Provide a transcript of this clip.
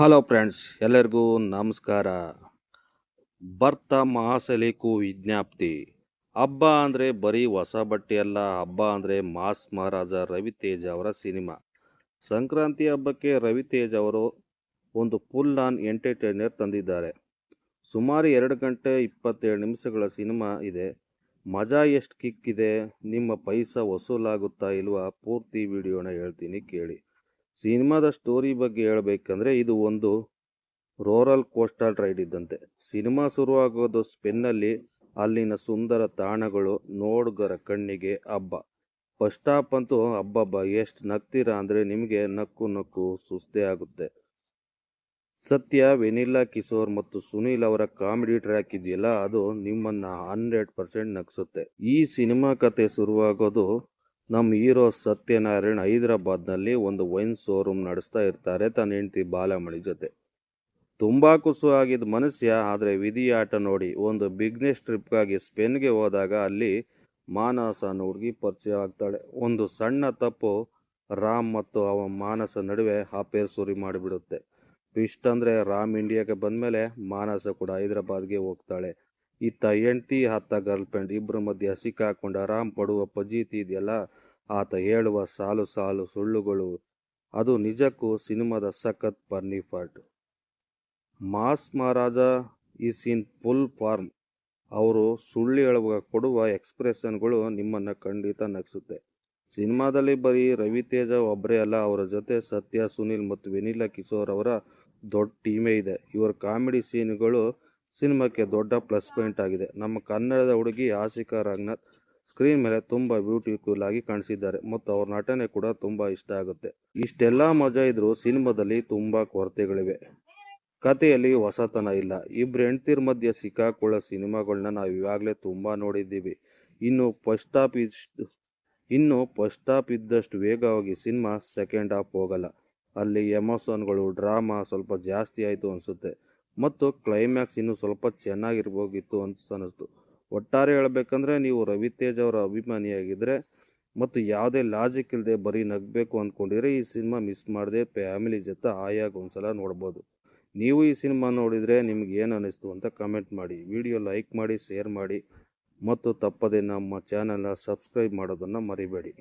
Hello friends ಎಲ್ಲರಿಗೂ ನಮಸ್ಕಾರ. ಭರ್ತ ಮಹಾಸಲಿಗೂ ವಿಜ್ಞಾಪ್ತಿ. ಹಬ್ಬ ಅಂದರೆ ಬರೀ ಹೊಸ ಬಟ್ಟೆ ಅಲ್ಲ, ಹಬ್ಬ ಅಂದರೆ ಮಾಸ್ ಮಹಾರಾಜ ರವಿ ರವಿತೇಜ್ ಅವರ ಸಿನಿಮಾ. ಸಂಕ್ರಾಂತಿ ಹಬ್ಬಕ್ಕೆ ರವಿತೇಜ್ ಅವರು ಒಂದು ಫುಲ್ ಆನ್ ಎಂಟರ್ಟೈನರ್ ತಂದಿದ್ದಾರೆ. ಸುಮಾರು ಎರಡು ಗಂಟೆ ಇಪ್ಪತ್ತೇಳು ನಿಮಿಷಗಳ ಸಿನಿಮಾ ಇದೆ. ಮಜಾ ಎಷ್ಟು ಕಿಕ್ಕಿದೆ ನಿಮ್ಮ ಪೈಸಾ ವಸೂಲಾಗುತ್ತಾ ಇಲ್ವಾ ಪೂರ್ತಿ ವಿಡಿಯೋನ ಹೇಳ್ತೀನಿ ಕೇಳಿ. ಸಿನಿಮಾದ ಸ್ಟೋರಿ ಬಗ್ಗೆ ಹೇಳಬೇಕಂದ್ರೆ ಇದು ಒಂದು ರೋರಲ್ ಕೋಸ್ಟಲ್ ರೈಡ್ ಇದ್ದಂತೆ. ಸಿನಿಮಾ ಶುರುವಾಗೋದು ಸ್ಪೆನ್ನಲ್ಲಿ ಅಲ್ಲಿನ ಸುಂದರ ತಾಣಗಳು, ನೋಡುಗರ ಕಣ್ಣಿಗೆ ಹಬ್ಬ. ಫಸ್ಟ್ ಸ್ಟಾಪ್ ಅಂತೂ ಹಬ್ಬಬ್ಬ ಎಷ್ಟು ನಗ್ತೀರಾ ಅಂದರೆ ನಿಮಗೆ ನಕ್ಕು ನಕ್ಕು ಸುಸ್ತೇ ಆಗುತ್ತೆ. ಸತ್ಯ, ವೆನಿಲ್ಲಾ ಕಿಶೋರ್ ಮತ್ತು ಸುನೀಲ್ ಅವರ ಕಾಮಿಡಿ ಟ್ರ್ಯಾಕ್ ಇದೆಯಲ್ಲ, ಅದು ನಿಮ್ಮನ್ನು ಹಂಡ್ರೆಡ್ ಪರ್ಸೆಂಟ್ ನಗಿಸುತ್ತೆ. ಈ ಸಿನಿಮಾ ಕತೆ ಶುರುವಾಗೋದು ನಮ್ಮ ಹೀರೋ ಸತ್ಯನಾರಾಯಣ್ ಹೈದರಾಬಾದ್ನಲ್ಲಿ ಒಂದು ವೈನ್ ಶೋರೂಮ್ ನಡೆಸ್ತಾ ಇರ್ತಾರೆ ತನ್ನ ಹೆಂಡತಿ ಬಾಲಮಣಿ ಜೊತೆ. ತುಂಬ ಕುಸು ಆಗಿದ್ದ ಮನುಷ್ಯ, ಆದರೆ ವಿಧಿ ಆಟ ನೋಡಿ ಒಂದು ಬಿಗ್ನೆಸ್ ಟ್ರಿಪ್ಗಾಗಿ ಸ್ಪೇನ್ಗೆ ಹೋದಾಗ ಅಲ್ಲಿ ಮಾನಸ ಅನ್ನೋ ಹುಡುಗಿ ಪರಿಚಯ ಆಗ್ತಾಳೆ. ಒಂದು ಸಣ್ಣ ತಪ್ಪು ರಾಮ್ ಮತ್ತು ಅವ ಮಾನಸ ನಡುವೆ ಹಾಪೇರ್ ಸುರಿ ಮಾಡಿಬಿಡುತ್ತೆ. ಟ್ವಿಸ್ಟ್ ಅಂದರೆ ರಾಮ್ ಇಂಡಿಯಾಗೆ ಬಂದಮೇಲೆ ಮಾನಸ ಕೂಡ ಹೈದರಾಬಾದ್ಗೆ ಹೋಗ್ತಾಳೆ. ಇತ್ತ ಹೆಂಡ್ತಿ ಆತ ಗರ್ಲ್ ಫ್ರೆಂಡ್ ಇಬ್ಬರ ಮಧ್ಯೆ ಸಿಕ್ಕಾಕೊಂಡ ರಾಮ್ ಪಡುವ ಪಜೀತಿ ಇದೆಯಲ್ಲ ಆತ ಹೇಳುವ ಸಾಲು ಸಾಲು ಸುಳ್ಳುಗಳು, ಅದು ನಿಜಕ್ಕೂ ಸಿನಿಮಾದ ಸಖತ್ funny part. Mass Maharaja is in full form. ಅವರು ಸುಳ್ಳು ಹೇಳುವಾಗ ಕೊಡುವ ಎಕ್ಸ್ಪ್ರೆಷನ್ಗಳು ನಿಮ್ಮನ್ನು ಖಂಡಿತ ನಗಿಸುತ್ತೆ. ಸಿನಿಮಾದಲ್ಲಿ ಬರೀ ರವಿತೇಜ ಒಬ್ಬರೇ ಅಲ್ಲ, ಅವರ ಜೊತೆ ಸತ್ಯ, ಸುನಿಲ್ ಮತ್ತು ವೆನಿಲಾ ಕಿಶೋರ್ ಅವರ ದೊಡ್ಡ ಟೀಮೇ ಇದೆ. ಇವರ ಕಾಮಿಡಿ ಸೀನ್ಗಳು ಸಿನಿಮಾಕ್ಕೆ ದೊಡ್ಡ ಪ್ಲಸ್ ಪಾಯಿಂಟ್ ಆಗಿದೆ. ನಮ್ಮ ಕನ್ನಡದ ಹುಡುಗಿ ಆಶಿಕಾ ರಂಗನಾಥ್ ಸ್ಕ್ರೀನ್ ಮೇಲೆ ತುಂಬ ಬ್ಯೂಟಿಫುಲ್ ಆಗಿ ಕಾಣಿಸಿದ್ದಾರೆ. ಮತ್ತು ಅವ್ರ ನಟನೆ ಕೂಡ ತುಂಬ ಇಷ್ಟ ಆಗುತ್ತೆ. ಇಷ್ಟೆಲ್ಲ ಮಜಾ ಇದ್ರೂ ಸಿನಿಮಾದಲ್ಲಿ ತುಂಬ ಕೊರತೆಗಳಿವೆ. ಕಥೆಯಲ್ಲಿ ಹೊಸತನ ಇಲ್ಲ. ಇಬ್ಬರು ಹೆಂಡ್ತಿರ ಮಧ್ಯೆ ಸಿಕ್ಕಾಕೊಳ್ಳೋ ಸಿನಿಮಾಗಳನ್ನ ನಾವು ಇವಾಗಲೇ ತುಂಬ ನೋಡಿದ್ದೀವಿ. ಇನ್ನು ಫಸ್ಟ್ ಹಾಫ್ ಇಷ್ಟು ಇನ್ನು ಫಸ್ಟ್ ಹಾಫ್ ಇದ್ದಷ್ಟು ವೇಗವಾಗಿ ಸಿನಿಮಾ ಸೆಕೆಂಡ್ ಹಾಫ್ ಹೋಗಲ್ಲ. ಅಲ್ಲಿ ಎಮೋಷನ್ಗಳು, ಡ್ರಾಮಾ ಸ್ವಲ್ಪ ಜಾಸ್ತಿ ಆಯಿತು ಅನಿಸುತ್ತೆ. ಮತ್ತು ಕ್ಲೈಮ್ಯಾಕ್ಸ್ ಇನ್ನೂ ಸ್ವಲ್ಪ ಚೆನ್ನಾಗಿರ್ಬೋಗಿತ್ತು ಅಂತ ಅನ್ನಿಸ್ತು ಒಟ್ಟಾರೆ ಹೇಳಬೇಕಂದ್ರೆ ನೀವು ರವಿತೇಜ್ ಅವರ ಅಭಿಮಾನಿಯಾಗಿದ್ದರೆ ಮತ್ತು ಯಾವುದೇ ಲಾಜಿಕ್ ಇಲ್ಲದೆ ಬರೀ ನಗಬೇಕು ಅಂದ್ಕೊಂಡಿದ್ರೆ ಈ ಸಿನಿಮಾ ಮಿಸ್ ಮಾಡದೆ ಫ್ಯಾಮಿಲಿ ಜೊತೆ ಆಯಾಗ ಒಂದ್ಸಲ ನೋಡ್ಬೋದು. ನೀವು ಈ ಸಿನಿಮಾ ನೋಡಿದರೆ ನಿಮ್ಗೆ ಏನು ಅನ್ನಿಸ್ತು ಅಂತ ಕಮೆಂಟ್ ಮಾಡಿ. ವಿಡಿಯೋ ಲೈಕ್ ಮಾಡಿ ಶೇರ್ ಮಾಡಿ ಮತ್ತು ತಪ್ಪದೆ ನಮ್ಮ ಚಾನಲ್ನ ಸಬ್ಸ್ಕ್ರೈಬ್ ಮಾಡೋದನ್ನು ಮರಿಬೇಡಿ.